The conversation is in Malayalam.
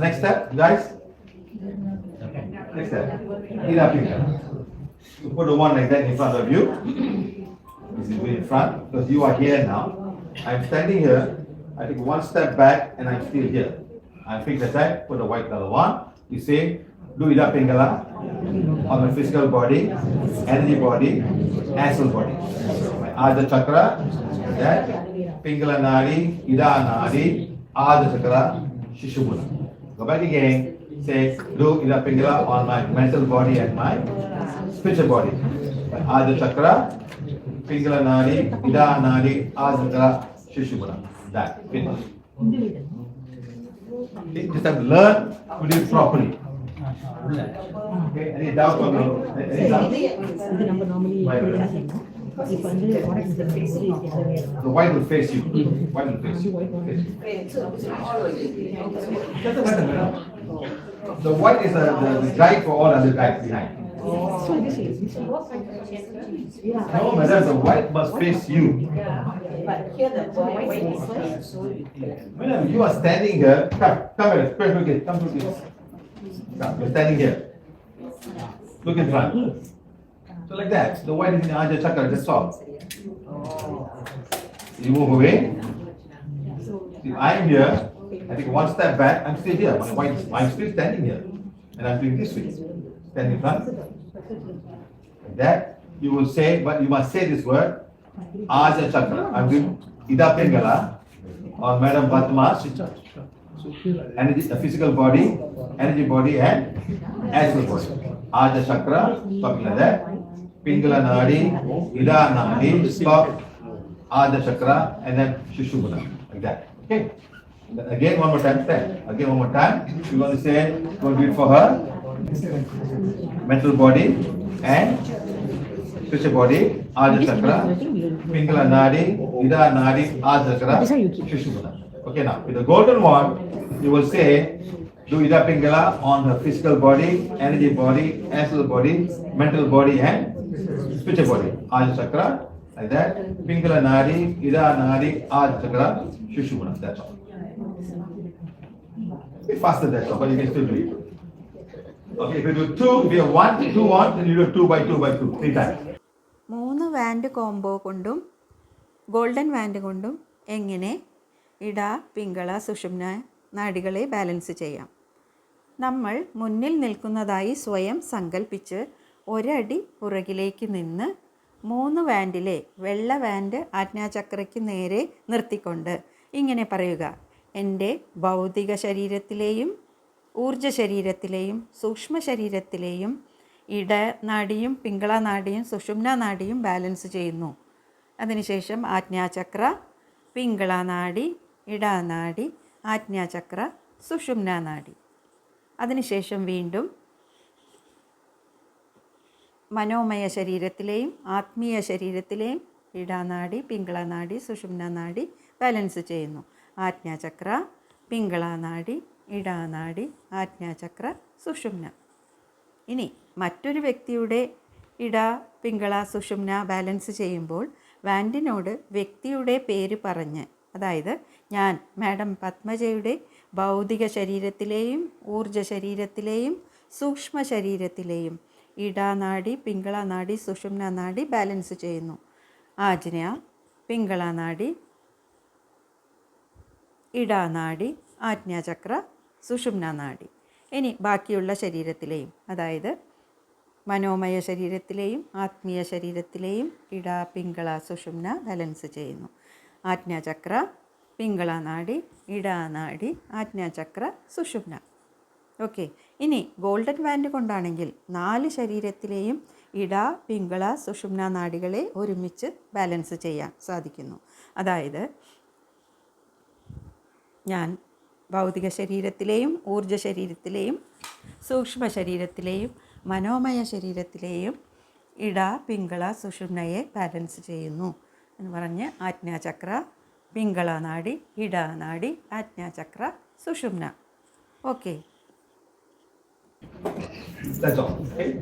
next step, guys? Next step. Ida Pingala. You put the one like that in front of you. This is in front, because you are here now. I'm standing here, I take one step back and I'm still here. I fix the side, put the white color one. You say, do Ida Pingala on my physical body, energy body, astral body. My Aja Chakra, that, Pingala Nadi, Ida Nadi, Aja Chakra, Shishubuna. Go back again, say, do Ida Pingala on my mental body and my spiritual body. Aja Chakra, Pingala Nadi, Ida Nadi, Aja Chakra, Shishubuna. That, finish. Okay, Just have to learn to do it properly. Okay, any doubt on the, any doubt? இது நம்ம நார்மலி இப்போ வந்து உனக்கு இந்த face The white will face you. White will face you. Face you. Doesn't matter, madam. The white is the, the, the guide for all other guides behind. So this is this is yeah. No, madam, the white must face you. But here the boy is Madam, you are standing here. Come, come here. Come look it. Come look it. Come, you're standing here. Look in front. So like that. The white is in Aja Chakra. That's all. You move away. See, I'm here. I take one step back. I'm still here. My white, I'm still standing here. And I'm doing this way. Stand in front. Like that. You will say, but you must say this word. Aja Chakra. I'm doing Ida Pingala or Madam Padma's energy, the physical body, energy body and astral body. Aja Chakra, talking like that. And then Shishubana. Like that. Okay? Then Again, one more time, stand. Again, one more time. You're going to say, going to do it for her. Mental body and spiritual body, Aja Chakra. Pingala Nadi, Ida Nadi, Aja Chakra, This one you keep. Shishubana. Okay, now with the golden one, you will say, do Ida Pingala on her physical body, energy body, astral body, mental body, and spiritual body. Aja Chakra, like that. Pingala Nadi, Ida Nadi, Aja Chakra, Shishubana. That's all. Be faster, that's all, but you can still do it. Okay, if you do two, if you have one, two, one, then you do two by two by two, three times. മൂന്ന് വാൻഡ് കോംബോ കൊണ്ടും ഗോൾഡൻ വാൻഡ് കൊണ്ടും എങ്ങനെ ഇട പിങ്കള സുഷുമ്ന നാഡികളെ ബാലൻസ് ചെയ്യാം നമ്മൾ മുന്നിൽ നിൽക്കുന്നതായി സ്വയം സങ്കല്പിച്ച് ഒരടി പുറകിലേക്ക് നിന്ന് മൂന്ന് വാൻഡിലെ വെള്ള വാൻഡ് ആജ്ഞാചക്രയ്ക്ക് നേരെ നിർത്തിക്കൊണ്ട് ഇങ്ങനെ പറയുക. എന്റെ ഭൗതിക ശരീരത്തിലെയും ഊർജ ശരീരത്തിലെയും സൂക്ഷ്മ ശരീരത്തിലെയും ഇട നാടിയും പിങ്കള നാടിയും സുഷുമ്ന നാടിയും ബാലൻസ് ചെയ്യുന്നു. അതിനുശേഷം ആജ്ഞാചക്ര പിങ്കള നാടി ഇടാനാടി ആജ്ഞാചക്ര സുഷുമ്ന നാടി. അതിനുശേഷം വീണ്ടും മനോമയ ശരീരത്തിലെയും ആത്മീയ ശരീരത്തിലെയും ഇടാനാടി പിങ്കളനാടി സുഷുമ്നാനാടി ബാലൻസ് ചെയ്യുന്നു. ആജ്ഞാചക്ര പിങ്കളനാടി ഇടാനാടി ആജ്ഞാചക്ര സുഷുമ്ന. ഇനി മറ്റൊരു വ്യക്തിയുടെ ഇട പിങ്കള സുഷുമ്ന ബാലൻസ് ചെയ്യുമ്പോൾ വാൻഡിനോട് വ്യക്തിയുടെ പേര് പറഞ്ഞ് അതായത് ഞാൻ മാഡം പത്മജയുടെ ഭൗതിക ശരീരത്തിലെയും ഊർജ ശരീരത്തിലെയും സൂക്ഷ്മ ശരീരത്തിലെയും ഇടാനാഡി പിങ്കള നാഡി സുഷുമ്ന നാഡി ബാലൻസ് ചെയ്യുന്നു. ആജ്ഞ പിങ്കള നാഡി ഇടാനാഡി ആജ്ഞാചക്ര സുഷുമ്ന നാഡി ഇനി ബാക്കിയുള്ള ശരീരത്തിലെയും അതായത് മനോമയ ശരീരത്തിലെയും ആത്മീയ ശരീരത്തിലെയും ഇട പിങ്കള സുഷുമ്ന ബാലൻസ് ചെയ്യുന്നു. ആജ്ഞാചക്ര പിങ്കള നാഡി ഇടാനാഡി ആജ്ഞാചക്ര സുഷുമ്ന. ഓക്കെ ഇനി ഗോൾഡൻ വാൻഡ് കൊണ്ടാണെങ്കിൽ നാല് ശരീരത്തിലെയും ഇട പിങ്കള സുഷുമ്ന നാടികളെ ഒരുമിച്ച് ബാലൻസ് ചെയ്യാൻ സാധിക്കുന്നു. അതായത് ഞാൻ ഭൗതിക ശരീരത്തിലെയും ഊർജ ശരീരത്തിലെയും സൂക്ഷ്മ ശരീരത്തിലെയും മനോമയ ശരീരത്തിലെയും ഇട പിങ്കള സുഷുമ്നയെ ബാലൻസ് ചെയ്യുന്നു എന്ന് പറഞ്ഞ് ആജ്ഞാചക്ര പിങ്കള നാടി ഇട നാടി ആജ്ഞാചക്ര സുഷുമ്ന. ഓക്കെ 再走。哎。